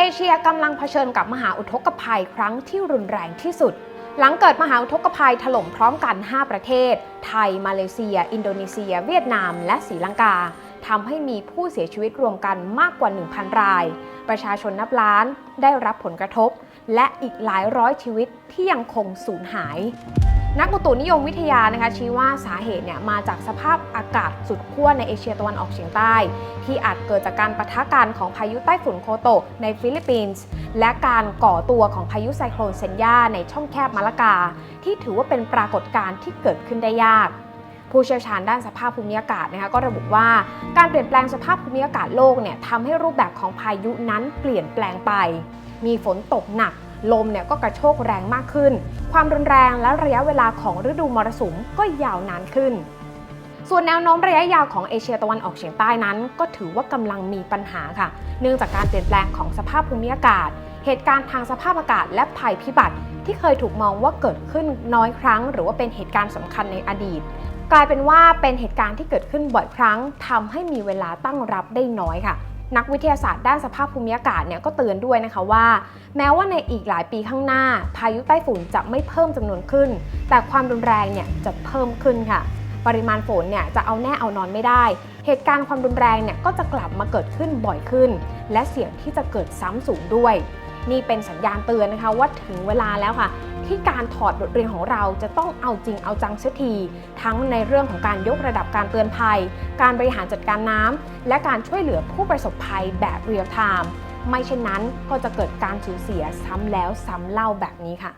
เอเชียกำลังเผชิญกับมหาอุทกภัยครั้งที่รุนแรงที่สุด หลังเกิดมหาอุทกภัยถล่มพร้อมกัน 5 ประเทศ ไทย มาเลเซีย อินโดนีเซีย เวียดนาม และศรีลังกาทำให้มีผู้เสียชีวิตรวมกันมากกว่า 1,000 ราย ประชาชนนับล้านได้รับผลกระทบ และอีกหลายร้อยชีวิตที่ยังคงสูญหาย นักอุตุนิยมวิทยานะคะชี้ว่าสาเหตุเนี่ยมาจากสภาพอากาศสุดขั้วในเอเชียตะวันออกเฉียงใต้ ที่อาจเกิดจากการปะทะกันของพายุใต้ฝุ่นโคโตะในฟิลิปปินส์และการก่อตัวของพายุไซโคลนเซนยาในช่องแคบมาลากา ที่ถือว่าเป็นปรากฏการณ์ที่เกิดขึ้นได้ยากผู้เชี่ยวชาญด้านสภาพภูมิอากาศนะคะก็ระบุว่าการเปลี่ยนแปลงสภาพภูมิอากาศโลกเนี่ยทำให้รูปแบบของพายุนั้นเปลี่ยนแปลงไป มีฝนตกหนัก ลมเนี่ยก็กระโชกแรงมากขึ้น ความรุนแรงและระยะเวลาของฤดูมรสุมก็ยาวนานขึ้น ส่วนแนวโน้มระยะยาวของเอเชียตะวันออกเฉียงใต้นั้น ก็ถือว่ากำลังมีปัญหาค่ะ เนื่องจากการเปลี่ยนแปลงของสภาพภูมิอากาศ เหตุการณ์ทางสภาพอากาศและภัยพิบัติ ที่เคยถูกมองว่าเกิดขึ้นน้อยครั้ง หรือว่าเป็นเหตุการณ์สำคัญในอดีต กลายเป็นว่าเป็นเหตุการณ์ที่เกิดขึ้นบ่อยครั้งทำให้มีเวลาตั้งรับได้น้อยค่ะ นักวิทยาศาสตร์ด้านสภาพภูมิอากาศเนี่ยก็เตือนด้วยนะคะว่า แม้ว่าในอีกหลายปีข้างหน้า พายุใต้ฝุ่นจะไม่เพิ่มจำนวนขึ้น แต่ความรุนแรงเนี่ยจะเพิ่มขึ้นค่ะ ปริมาณฝนเนี่ยจะเอาแน่เอานอนไม่ได้ เหตุการณ์ความรุนแรงเนี่ยก็จะกลับมาเกิดขึ้นบ่อยขึ้น และเสี่ยงที่จะเกิดซ้ำสูงด้วย นี่เป็นสัญญาณเตือนนะคะว่าถึงเวลาแล้วค่ะ ที่การถอดบทเรียนของเราจะต้องเอาจริงเอาจังเสียที ทั้งในเรื่องของการยกระดับการเตือนภัย การบริหารจัดการน้ำและการช่วยเหลือผู้ประสบภัยแบบเรียลไทม์ไม่เช่นนั้นก็จะเกิดการสูญเสียซ้ำแล้วซ้ำเล่าแบบนี้ค่ะ